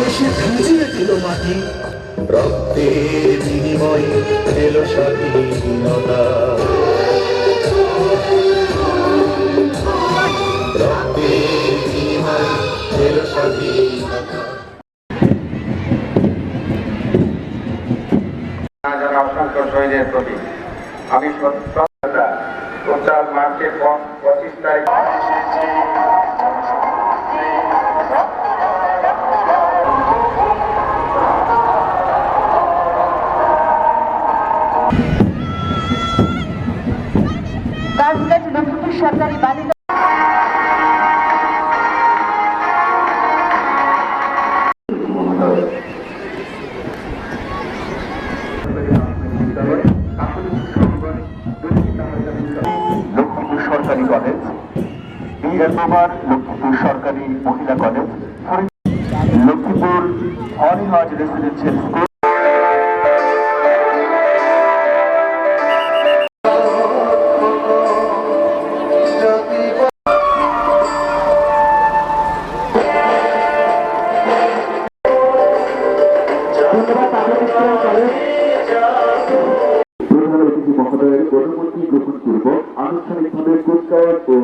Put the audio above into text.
শেষে ভিজিয়ে দিল মাটি। রক্তের বিনিময়ে এলো স্বাধীনতা। রক্তের বিনিময়ে এলো স্বাধীনতা। অসংখ্য শহীদের প্রতি আমি সত্যতা টোটাল মার্চের পঁচিশ তারিখ লক্ষ্মীপুর সরকারি কলেজ বিএস লক্ষ্মীপুর সরকারি মহিলা কলেজ লক্ষ্মীপুর হরিহাজ রেসিডেন্সিয়াল স্কুল অথবা তাদের কলেজ মহাদয়ের অনুমতি গ্রহণ পূর্বক আনুষ্ঠানিকভাবে কুচকাওয়াজ ও